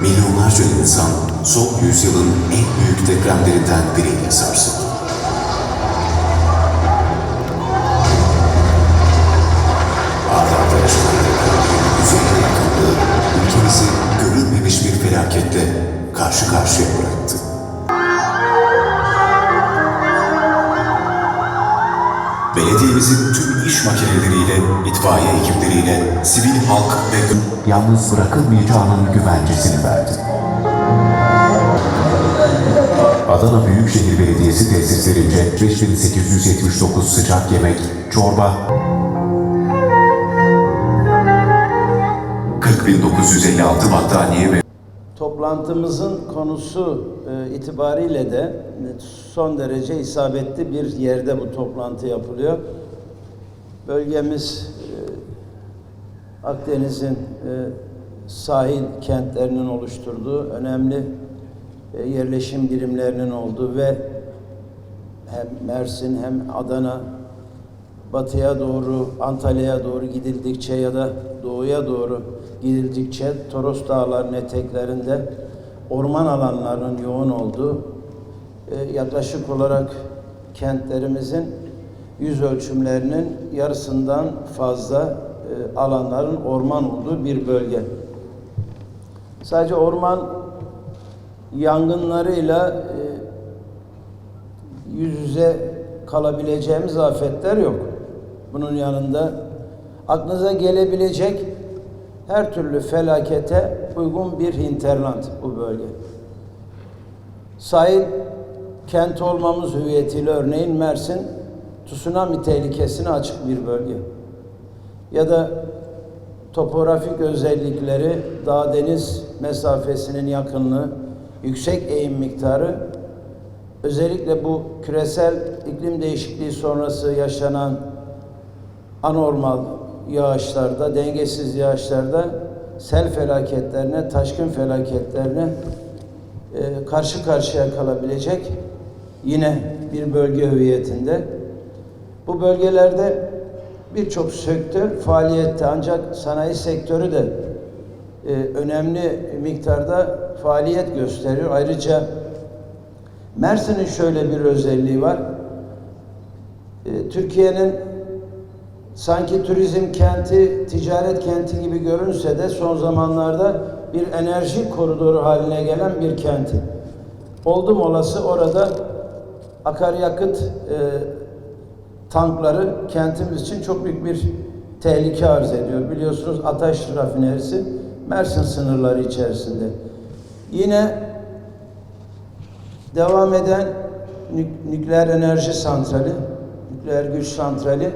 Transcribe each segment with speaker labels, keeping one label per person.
Speaker 1: Milyonlarca insan son yüzyılın en büyük depremlerinden biriyle sarsıldı. Sivil halk ve yalnız bırakılmayacağının güvencesini verdi. Adana Büyükşehir Belediyesi tesislerince 5879 sıcak yemek, çorba, 40.956 battaniye ve
Speaker 2: Toplantımızın konusu e, itibariyle de son derece isabetli bir yerde bu toplantı yapılıyor. Bölgemiz Akdeniz'in e, sahil kentlerinin oluşturduğu önemli e, yerleşim birimlerinin olduğu ve hem Mersin hem Adana batıya doğru, Antalya'ya doğru gidildikçe ya da doğuya doğru gidildikçe Toros Dağları'nın eteklerinde orman alanlarının yoğun olduğu e, yaklaşık olarak kentlerimizin yüz ölçümlerinin yarısından fazla alanların orman olduğu bir bölge. Sadece orman yangınlarıyla e, yüz yüze kalabileceğimiz afetler yok. Bunun yanında aklınıza gelebilecek her türlü felakete uygun bir hinterland bu bölge. Sahil kent olmamız hüviyetiyle örneğin Mersin tsunami tehlikesine açık bir bölge. Ya da topografik özellikleri dağ deniz mesafesinin yakınlığı, yüksek eğim miktarı özellikle bu küresel iklim değişikliği sonrası yaşanan anormal yağışlarda, dengesiz yağışlarda sel felaketlerine, taşkın felaketlerine e, karşı karşıya kalabilecek yine bir bölge hüviyetinde. Bu bölgelerde birçok sektör faaliyette ancak sanayi sektörü de e, önemli miktarda faaliyet gösteriyor. Ayrıca Mersin'in şöyle bir özelliği var. E, Türkiye'nin sanki turizm kenti, ticaret kenti gibi görünse de son zamanlarda bir enerji koridoru haline gelen bir kenti. Oldum olası orada akaryakıt e, tankları kentimiz için çok büyük bir tehlike arz ediyor. Biliyorsunuz Ataş rafinerisi Mersin sınırları içerisinde. Yine devam eden nük- nükleer enerji santrali, nükleer güç santrali.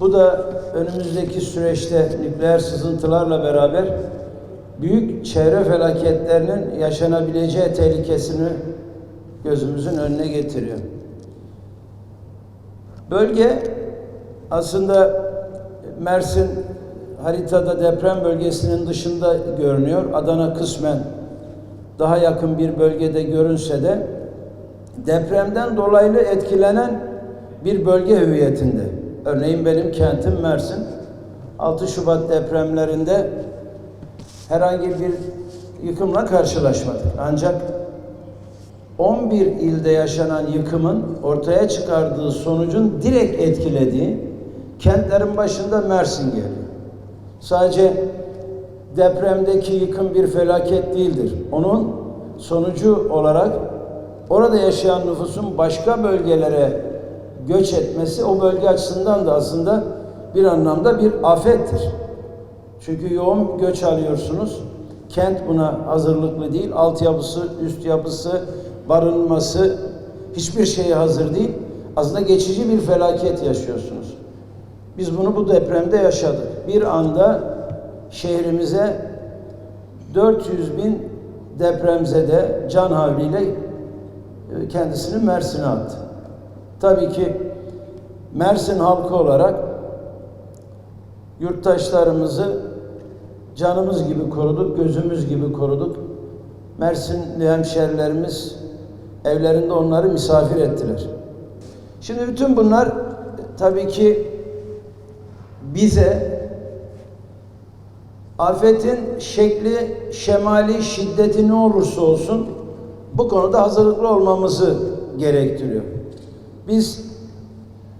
Speaker 2: Bu da önümüzdeki süreçte nükleer sızıntılarla beraber büyük çevre felaketlerinin yaşanabileceği tehlikesini gözümüzün önüne getiriyor. Bölge aslında Mersin haritada deprem bölgesinin dışında görünüyor. Adana kısmen daha yakın bir bölgede görünse de depremden dolaylı etkilenen bir bölge hüviyetinde. Örneğin benim kentim Mersin. 6 Şubat depremlerinde herhangi bir yıkımla karşılaşmadık. Ancak 11 ilde yaşanan yıkımın ortaya çıkardığı sonucun direkt etkilediği kentlerin başında Mersin geliyor. Sadece depremdeki yıkım bir felaket değildir. Onun sonucu olarak orada yaşayan nüfusun başka bölgelere göç etmesi o bölge açısından da aslında bir anlamda bir afettir. Çünkü yoğun göç alıyorsunuz. Kent buna hazırlıklı değil. Altyapısı, üst yapısı, barınması hiçbir şeye hazır değil. Aslında geçici bir felaket yaşıyorsunuz. Biz bunu bu depremde yaşadık. Bir anda şehrimize 400 bin depremzede can havliyle e, kendisini Mersin'e attı. Tabii ki Mersin halkı olarak yurttaşlarımızı canımız gibi koruduk, gözümüz gibi koruduk. Mersinli hemşerilerimiz evlerinde onları misafir ettiler. Şimdi bütün bunlar e, tabii ki bize afetin şekli, şemali, şiddeti ne olursa olsun bu konuda hazırlıklı olmamızı gerektiriyor. Biz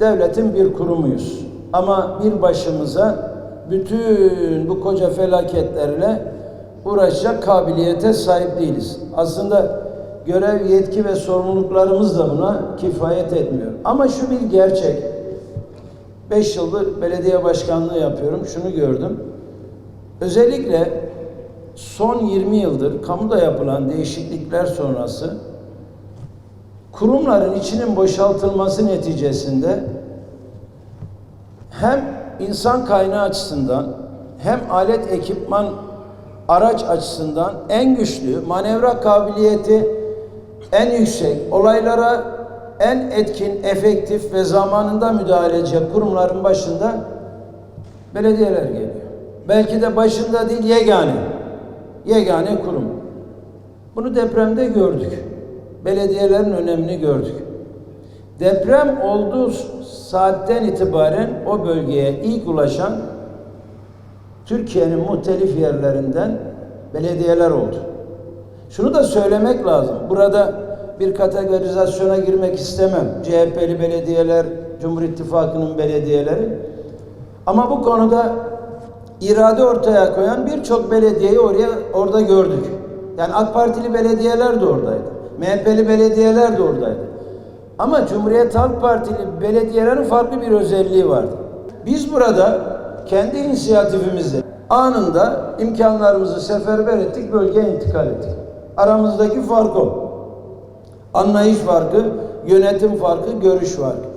Speaker 2: devletin bir kurumuyuz. Ama bir başımıza bütün bu koca felaketlerle uğraşacak kabiliyete sahip değiliz. Aslında görev, yetki ve sorumluluklarımız da buna kifayet etmiyor. Ama şu bir gerçek. Beş yıldır belediye başkanlığı yapıyorum. Şunu gördüm. Özellikle son 20 yıldır kamuda yapılan değişiklikler sonrası kurumların içinin boşaltılması neticesinde hem insan kaynağı açısından hem alet ekipman araç açısından en güçlü, manevra kabiliyeti en yüksek, olaylara en etkin, efektif ve zamanında müdahale edecek kurumların başında belediyeler geliyor. Belki de başında değil yegane. Yegane kurum. Bunu depremde gördük. Belediyelerin önemini gördük. Deprem olduğu saatten itibaren o bölgeye ilk ulaşan Türkiye'nin muhtelif yerlerinden belediyeler oldu. Şunu da söylemek lazım. Burada bir kategorizasyona girmek istemem. CHP'li belediyeler, Cumhur İttifakı'nın belediyeleri. Ama bu konuda irade ortaya koyan birçok belediyeyi oraya orada gördük. Yani AK Partili belediyeler de oradaydı. MHP'li belediyeler de oradaydı. Ama Cumhuriyet Halk Partili belediyelerin farklı bir özelliği vardı. Biz burada kendi inisiyatifimizle anında imkanlarımızı seferber ettik, bölgeye intikal ettik. Aramızdaki fark o. Anlayış farkı, yönetim farkı, görüş farkı.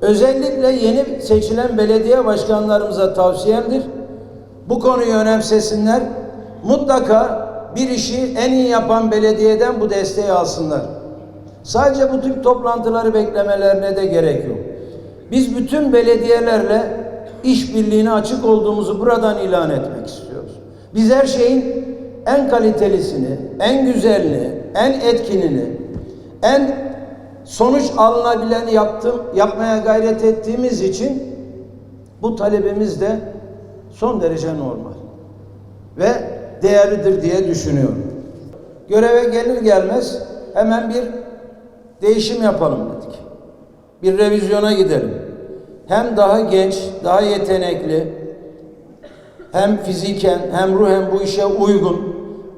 Speaker 2: Özellikle yeni seçilen belediye başkanlarımıza tavsiyemdir. Bu konuyu önemsesinler. Mutlaka bir işi en iyi yapan belediyeden bu desteği alsınlar. Sadece bu tür toplantıları beklemelerine de gerek yok. Biz bütün belediyelerle işbirliğine açık olduğumuzu buradan ilan etmek istiyoruz. Biz her şeyin en kalitelisini, en güzelini, en etkinini, en sonuç alınabileni yaptım, yapmaya gayret ettiğimiz için bu talebimiz de son derece normal ve değerlidir diye düşünüyorum. Göreve gelir gelmez hemen bir değişim yapalım dedik. Bir revizyona gidelim. Hem daha genç, daha yetenekli, hem fiziken hem ruhen bu işe uygun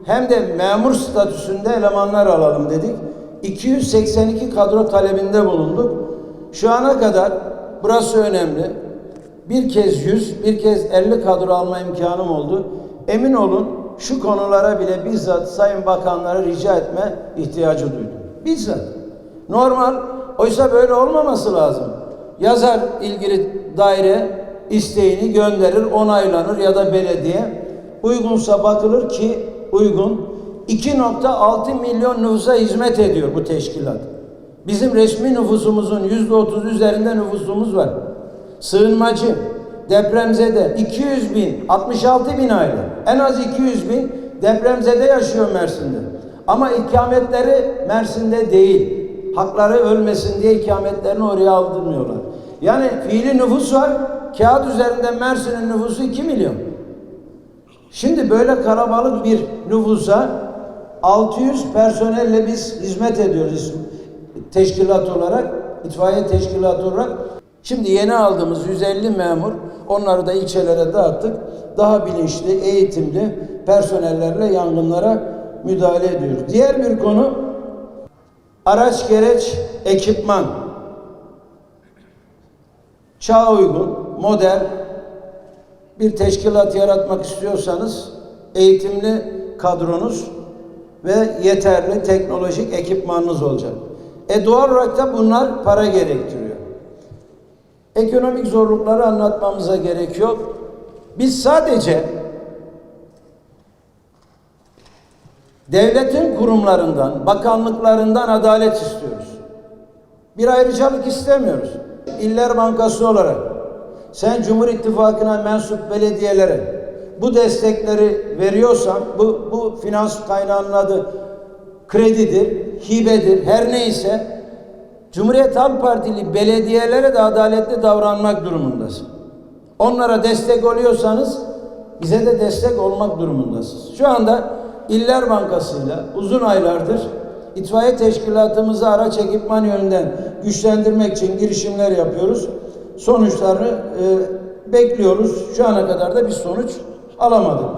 Speaker 2: hem de memur statüsünde elemanlar alalım dedik. 282 kadro talebinde bulunduk. Şu ana kadar burası önemli. Bir kez 100, bir kez 50 kadro alma imkanım oldu. Emin olun şu konulara bile bizzat Sayın Bakanlara rica etme ihtiyacı duydum. Bizzat. Normal. Oysa böyle olmaması lazım. Yazar ilgili daire isteğini gönderir, onaylanır ya da belediye. Uygunsa bakılır ki uygun. 2.6 milyon nüfusa hizmet ediyor bu teşkilat. Bizim resmi nüfusumuzun yüzde otuz üzerinde nüfusumuz var. Sığınmacı, depremzede 200 bin, 66 bin aile. En az 200 bin depremzede yaşıyor Mersin'de. Ama ikametleri Mersin'de değil. Hakları ölmesin diye ikametlerini oraya aldırmıyorlar. Yani fiili nüfus var. Kağıt üzerinde Mersin'in nüfusu 2 milyon. Şimdi böyle kalabalık bir nüfusa 600 personelle biz hizmet ediyoruz teşkilat olarak, itfaiye teşkilatı olarak. Şimdi yeni aldığımız 150 memur, onları da ilçelere dağıttık. Daha bilinçli, eğitimli personellerle yangınlara müdahale ediyoruz. Diğer bir konu araç gereç ekipman. Çağa uygun, modern bir teşkilat yaratmak istiyorsanız eğitimli kadronuz ve yeterli teknolojik ekipmanınız olacak. E doğal olarak da bunlar para gerektiriyor. Ekonomik zorlukları anlatmamıza gerek yok. Biz sadece devletin kurumlarından, bakanlıklarından adalet istiyoruz. Bir ayrıcalık istemiyoruz. İller Bankası olarak sen Cumhur İttifakı'na mensup belediyelere bu destekleri veriyorsan bu, bu finans kaynağının adı kredidir, hibedir, her neyse Cumhuriyet Halk Partili belediyelere de adaletli davranmak durumundasın. Onlara destek oluyorsanız bize de destek olmak durumundasınız. Şu anda İller Bankası'yla uzun aylardır itfaiye teşkilatımızı araç ekipman yönünden güçlendirmek için girişimler yapıyoruz. Sonuçlarını e, bekliyoruz. Şu ana kadar da bir sonuç alamadık.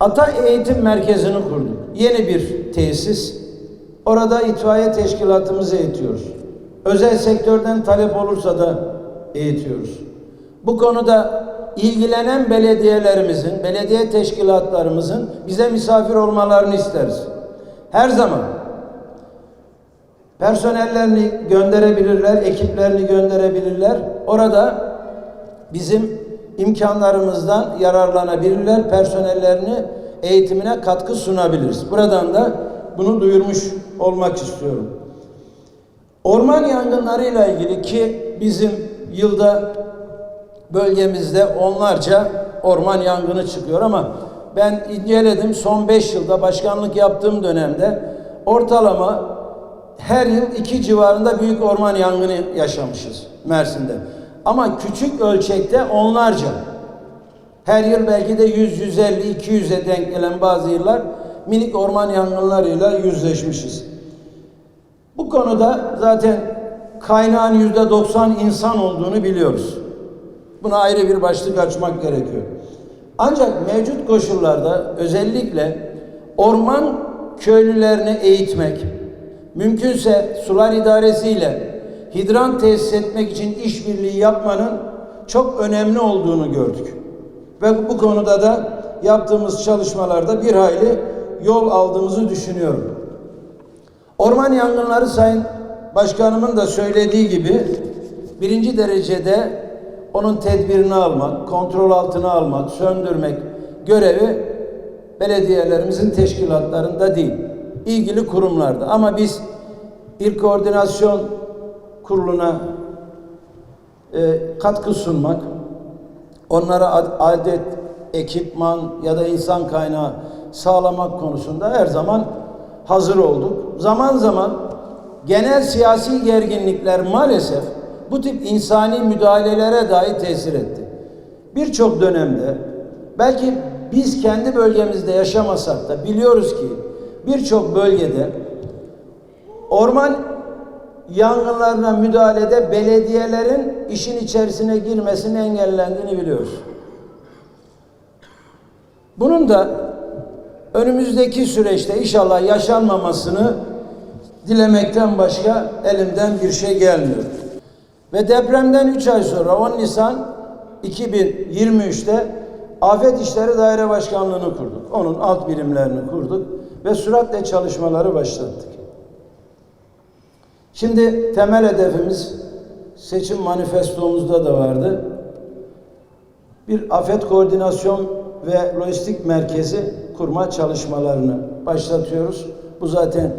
Speaker 2: Ata Eğitim Merkezi'ni kurduk. Yeni bir tesis. Orada itfaiye teşkilatımızı eğitiyoruz. Özel sektörden talep olursa da eğitiyoruz. Bu konuda ilgilenen belediyelerimizin, belediye teşkilatlarımızın bize misafir olmalarını isteriz. Her zaman personellerini gönderebilirler, ekiplerini gönderebilirler. Orada bizim imkanlarımızdan yararlanabilirler, personellerini eğitimine katkı sunabiliriz. Buradan da bunu duyurmuş olmak istiyorum. Orman yangınlarıyla ilgili ki bizim yılda bölgemizde onlarca orman yangını çıkıyor ama ben inceledim son 5 yılda başkanlık yaptığım dönemde ortalama her yıl iki civarında büyük orman yangını yaşamışız Mersin'de. Ama küçük ölçekte onlarca. Her yıl belki de 100, 150, 200'e denk gelen bazı yıllar minik orman yangınlarıyla yüzleşmişiz. Bu konuda zaten kaynağın yüzde 90 insan olduğunu biliyoruz. Buna ayrı bir başlık açmak gerekiyor. Ancak mevcut koşullarda özellikle orman köylülerini eğitmek, mümkünse sular idaresiyle hidran tesis etmek için işbirliği yapmanın çok önemli olduğunu gördük. Ve bu konuda da yaptığımız çalışmalarda bir hayli yol aldığımızı düşünüyorum. Orman yangınları Sayın Başkanımın da söylediği gibi birinci derecede onun tedbirini almak, kontrol altına almak, söndürmek görevi belediyelerimizin teşkilatlarında değil, ilgili kurumlarda. Ama biz bir koordinasyon kuruluna e, katkı sunmak, onlara ad- adet, ekipman ya da insan kaynağı sağlamak konusunda her zaman hazır olduk. Zaman zaman genel siyasi gerginlikler maalesef bu tip insani müdahalelere dahi tesir etti. Birçok dönemde belki biz kendi bölgemizde yaşamasak da biliyoruz ki birçok bölgede orman yangınlarına müdahalede belediyelerin işin içerisine girmesinin engellendiğini biliyoruz. Bunun da önümüzdeki süreçte inşallah yaşanmamasını dilemekten başka elimden bir şey gelmiyor. Ve depremden 3 ay sonra 10 Nisan 2023'te Afet İşleri Daire Başkanlığı'nı kurduk. Onun alt birimlerini kurduk ve süratle çalışmaları başlattık. Şimdi temel hedefimiz seçim manifestomuzda da vardı. Bir afet koordinasyon ve lojistik merkezi kurma çalışmalarını başlatıyoruz. Bu zaten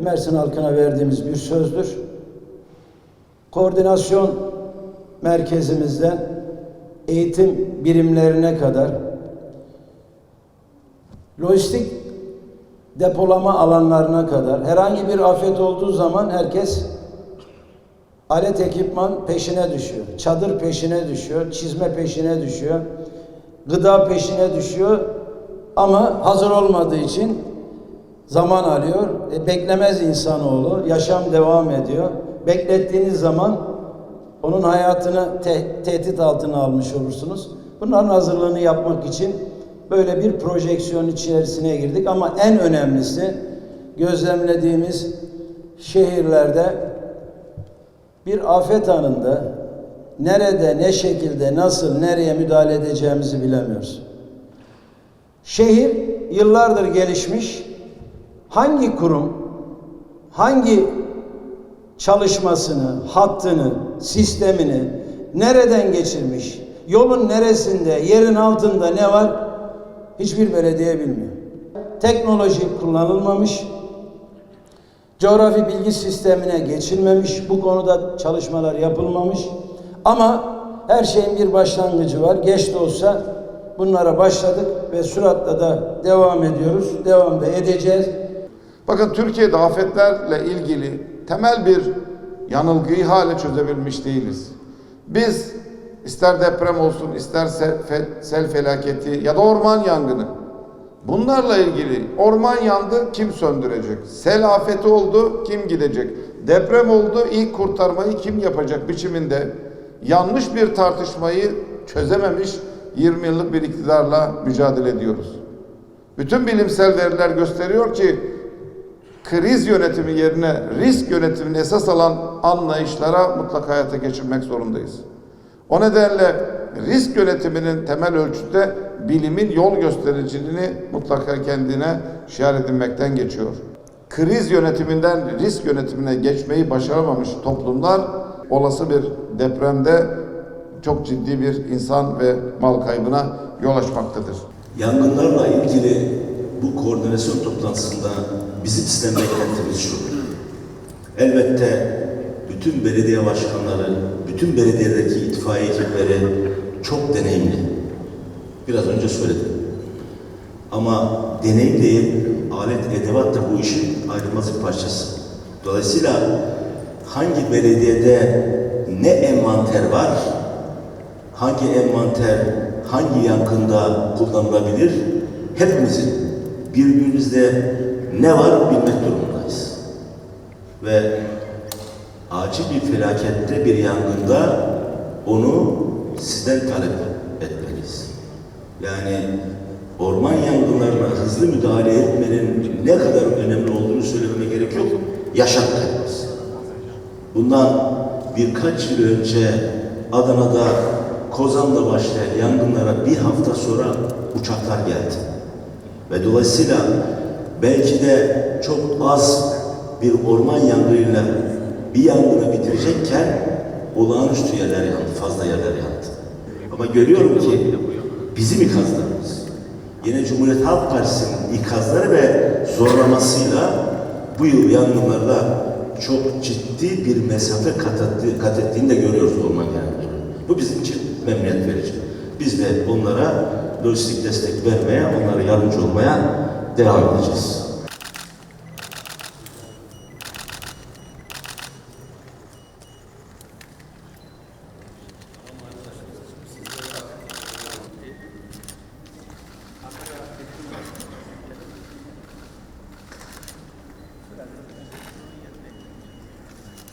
Speaker 2: Mersin halkına verdiğimiz bir sözdür. Koordinasyon merkezimizden eğitim birimlerine kadar lojistik depolama alanlarına kadar herhangi bir afet olduğu zaman herkes alet ekipman peşine düşüyor. Çadır peşine düşüyor, çizme peşine düşüyor, gıda peşine düşüyor ama hazır olmadığı için zaman alıyor. E, beklemez insanoğlu, yaşam devam ediyor. Beklettiğiniz zaman onun hayatını te- tehdit altına almış olursunuz. Bunların hazırlığını yapmak için böyle bir projeksiyon içerisine girdik ama en önemlisi gözlemlediğimiz şehirlerde bir afet anında nerede, ne şekilde, nasıl, nereye müdahale edeceğimizi bilemiyoruz. Şehir yıllardır gelişmiş. Hangi kurum, hangi çalışmasını, hattını, sistemini nereden geçirmiş, yolun neresinde, yerin altında ne var hiçbir belediye bilmiyor. Teknoloji kullanılmamış. Coğrafi bilgi sistemine geçilmemiş. Bu konuda çalışmalar yapılmamış. Ama her şeyin bir başlangıcı var. Geç de olsa bunlara başladık ve süratle da devam ediyoruz. Devam da edeceğiz.
Speaker 3: Bakın Türkiye'de afetlerle ilgili temel bir yanılgıyı hala çözebilmiş değiliz. Biz ister deprem olsun, ister sel, fe- sel felaketi ya da orman yangını. Bunlarla ilgili orman yandı kim söndürecek? Sel afeti oldu kim gidecek? Deprem oldu ilk kurtarmayı kim yapacak biçiminde yanlış bir tartışmayı çözememiş 20 yıllık bir iktidarla mücadele ediyoruz. Bütün bilimsel veriler gösteriyor ki kriz yönetimi yerine risk yönetimini esas alan anlayışlara mutlaka hayata geçirmek zorundayız. O nedenle risk yönetiminin temel ölçüde bilimin yol göstericiliğini mutlaka kendine şiar edinmekten geçiyor. Kriz yönetiminden risk yönetimine geçmeyi başaramamış toplumlar olası bir depremde çok ciddi bir insan ve mal kaybına yol açmaktadır.
Speaker 4: Yangınlarla ilgili bu koordinasyon toplantısında bizim beklentimiz şu. Elbette bütün belediye başkanları, bütün belediyedeki itfaiye ekipleri çok deneyimli. Biraz önce söyledim. Ama deneyim değil, alet edevat da bu işin ayrılmaz bir parçası. Dolayısıyla hangi belediyede ne envanter var, hangi envanter hangi yankında kullanılabilir hepimizin birbirimizde ne var bilmek durumundayız. Ve acil bir felakette bir yangında onu sizden talep etmeliyiz. Yani orman yangınlarına hızlı müdahale etmenin ne kadar önemli olduğunu söylememe gerek yok. Yaşam kaybımız. Bundan birkaç yıl önce Adana'da Kozan'da başlayan yangınlara bir hafta sonra uçaklar geldi. Ve dolayısıyla belki de çok az bir orman yangınıyla bir yangını bitirecekken olağanüstü yerler yandı, fazla yerler yandı. Ama görüyorum ki bizim ikazlarımız, yine Cumhuriyet Halk Partisi'nin ikazları ve zorlamasıyla bu yıl yangınlarda çok ciddi bir mesafe kat, etti, kat ettiğini de görüyoruz orman yangınları. Bu bizim için memnuniyet verici. Biz de onlara lojistik destek vermeye, onlara yardımcı olmaya devam edeceğiz.